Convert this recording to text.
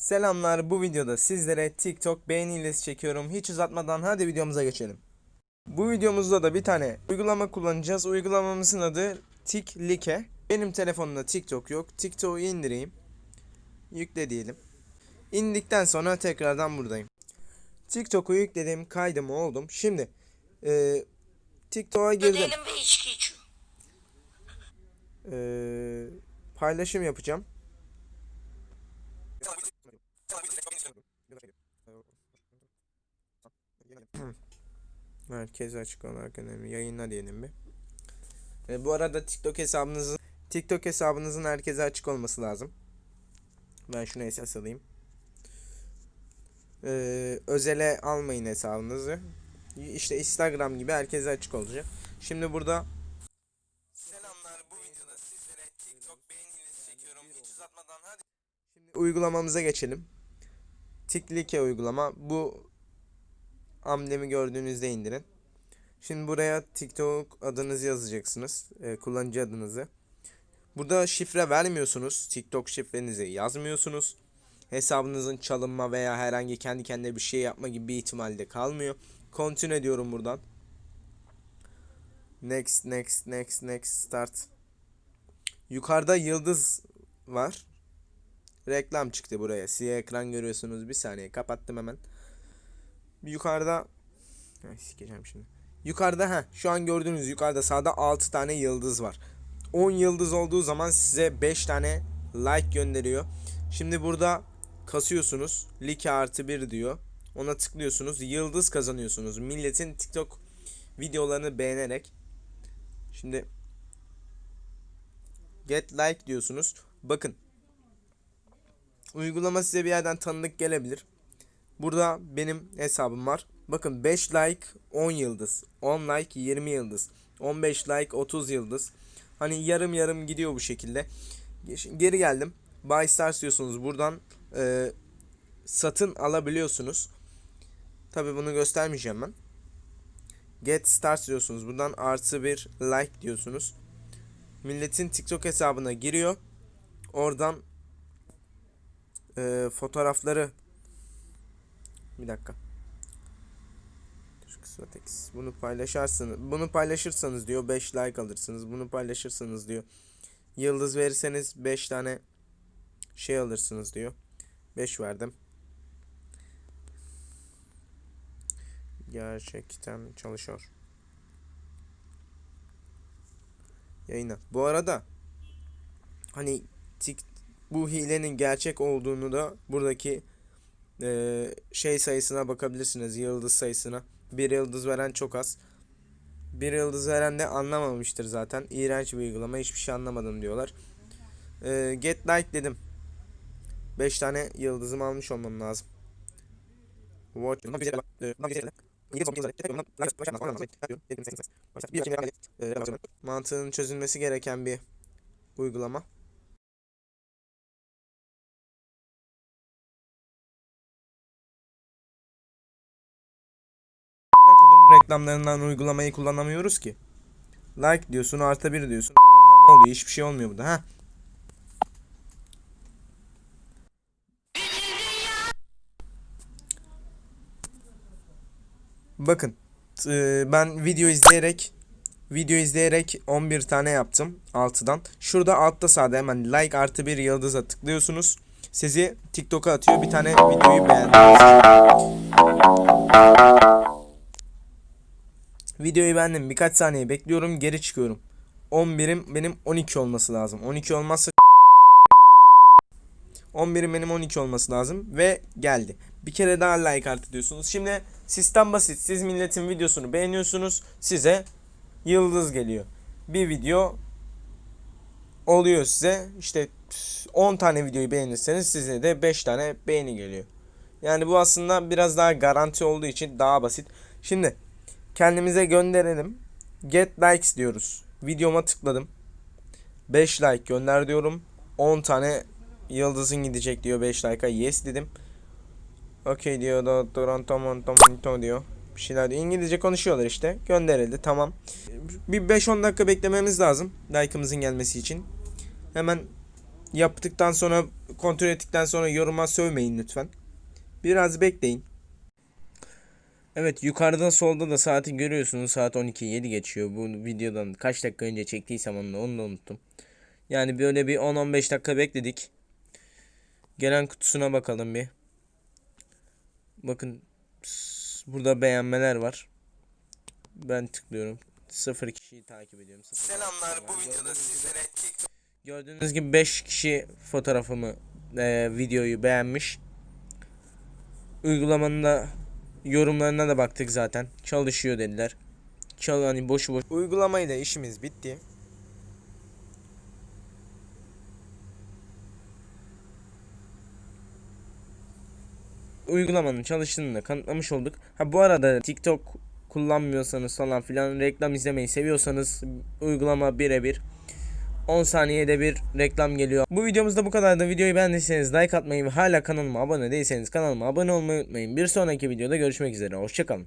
Selamlar bu videoda sizlere TikTok beğeni hilesi çekiyorum. Hiç uzatmadan hadi videomuza geçelim. Bu videomuzda da bir tane uygulama kullanacağız. Uygulamamızın adı TikLike. Benim telefonumda TikTok yok. TikTok'u indireyim. Yükle diyelim. İndikten sonra tekrardan buradayım. TikTok'u yükledim, kaydım oldum. Şimdi e, TikTok'a girdim. Değilim ve içki içiyorum. E, paylaşım yapacağım. Herkese açık olarak önemli. Yayınla diyelim bir. E, bu arada TikTok hesabınızın TikTok hesabınızın herkese açık olması lazım. Ben şunu esas alayım. E, özele almayın hesabınızı. İşte Instagram gibi herkese açık olacak. Şimdi burada Selamlar bu videoda sizlere TikTok beğeni hilesi çekiyorum. Hiç uzatmadan hadi. Şimdi uygulamamıza geçelim. Tiklike uygulama. Bu amblemi gördüğünüzde indirin. Şimdi buraya TikTok adınızı yazacaksınız. e, kullanıcı adınızı. Burada şifre vermiyorsunuz. TikTok şifrenizi yazmıyorsunuz. Hesabınızın çalınma veya herhangi kendi kendine bir şey yapma gibi bir ihtimalde kalmıyor. Continue ediyorum buradan. Next, next, next, next, start. Yukarıda yıldız var. Reklam çıktı buraya. Siyah ekran görüyorsunuz. Bir saniye kapattım hemen. Yukarıda Ay, sikeceğim şimdi. Yukarıda ha şu an gördüğünüz yukarıda sağda 6 tane yıldız var. 10 yıldız olduğu zaman size 5 tane like gönderiyor. Şimdi burada kasıyorsunuz. Like artı 1 diyor. Ona tıklıyorsunuz. Yıldız kazanıyorsunuz. Milletin TikTok videolarını beğenerek. Şimdi get like diyorsunuz. Bakın. Uygulama size bir yerden tanıdık gelebilir. Burada benim hesabım var. Bakın 5 like 10 yıldız. 10 like 20 yıldız. 15 like 30 yıldız. Hani yarım yarım gidiyor bu şekilde. Geri geldim. Buy Stars diyorsunuz. Buradan e, satın alabiliyorsunuz. Tabi bunu göstermeyeceğim ben. Get Stars diyorsunuz. Buradan artı bir like diyorsunuz. Milletin TikTok hesabına giriyor. Oradan e, fotoğrafları bir dakika. Tekst. Bunu paylaşarsınız. Bunu paylaşırsanız diyor 5 like alırsınız. Bunu paylaşırsanız diyor yıldız verirseniz 5 tane şey alırsınız diyor. 5 verdim. Gerçekten çalışıyor. Yayına. Bu arada hani tik bu hilenin gerçek olduğunu da buradaki eee, şey sayısına bakabilirsiniz. Yıldız sayısına. Bir yıldız veren çok az. Bir yıldız veren de anlamamıştır zaten. İğrenç bir uygulama. Hiçbir şey anlamadım diyorlar. Eee, get like dedim. 5 tane yıldızım almış olmam lazım. Watch. Mantığının çözülmesi gereken bir uygulama. Reklamlarından uygulamayı kullanamıyoruz ki. Like diyorsun artı bir diyorsun. Ne oluyor? Hiçbir şey olmuyor burada. Ha? Bakın t- ben video izleyerek video izleyerek 11 tane yaptım 6'dan. Şurada altta sağda hemen like artı bir yıldıza tıklıyorsunuz. Sizi TikTok'a atıyor. Bir tane videoyu beğendiniz. Videoyu beğendim. Birkaç saniye bekliyorum. Geri çıkıyorum. 11'im benim 12 olması lazım. 12 olmazsa 11'im benim 12 olması lazım ve geldi. Bir kere daha like artı diyorsunuz. Şimdi sistem basit. Siz milletin videosunu beğeniyorsunuz. Size yıldız geliyor. Bir video oluyor size. İşte 10 tane videoyu beğenirseniz size de 5 tane beğeni geliyor. Yani bu aslında biraz daha garanti olduğu için daha basit. Şimdi kendimize gönderelim. Get likes diyoruz. Videoma tıkladım. 5 like gönder diyorum. 10 tane yıldızın gidecek diyor 5 like'a. Yes dedim. Okey diyor Toronto diyor. Bir şeyler diyor. İngilizce konuşuyorlar işte. Gönderildi tamam. Bir 5-10 dakika beklememiz lazım. Like'ımızın gelmesi için. Hemen yaptıktan sonra kontrol ettikten sonra yoruma sövmeyin lütfen. Biraz bekleyin. Evet yukarıda solda da saati görüyorsunuz. Saat 12.07 geçiyor. Bu videodan kaç dakika önce çektiysem onu, onu da unuttum. Yani böyle bir 10-15 dakika bekledik. Gelen kutusuna bakalım bir. Bakın burada beğenmeler var. Ben tıklıyorum. Sıfır kişiyi takip ediyorum. Sıfır Selamlar bu videoda sizlere TikTok Gördüğünüz gibi 5 kişi fotoğrafımı, e, videoyu beğenmiş. Uygulamanın da yorumlarına da baktık zaten. Çalışıyor dediler. Çal hani boşu boş. Uygulamayla işimiz bitti. Uygulamanın çalıştığını da kanıtlamış olduk. Ha bu arada TikTok kullanmıyorsanız falan filan reklam izlemeyi seviyorsanız uygulama birebir 10 saniyede bir reklam geliyor. Bu videomuzda bu kadardı. Videoyu beğendiyseniz like atmayı ve hala kanalıma abone değilseniz kanalıma abone olmayı unutmayın. Bir sonraki videoda görüşmek üzere. Hoşçakalın.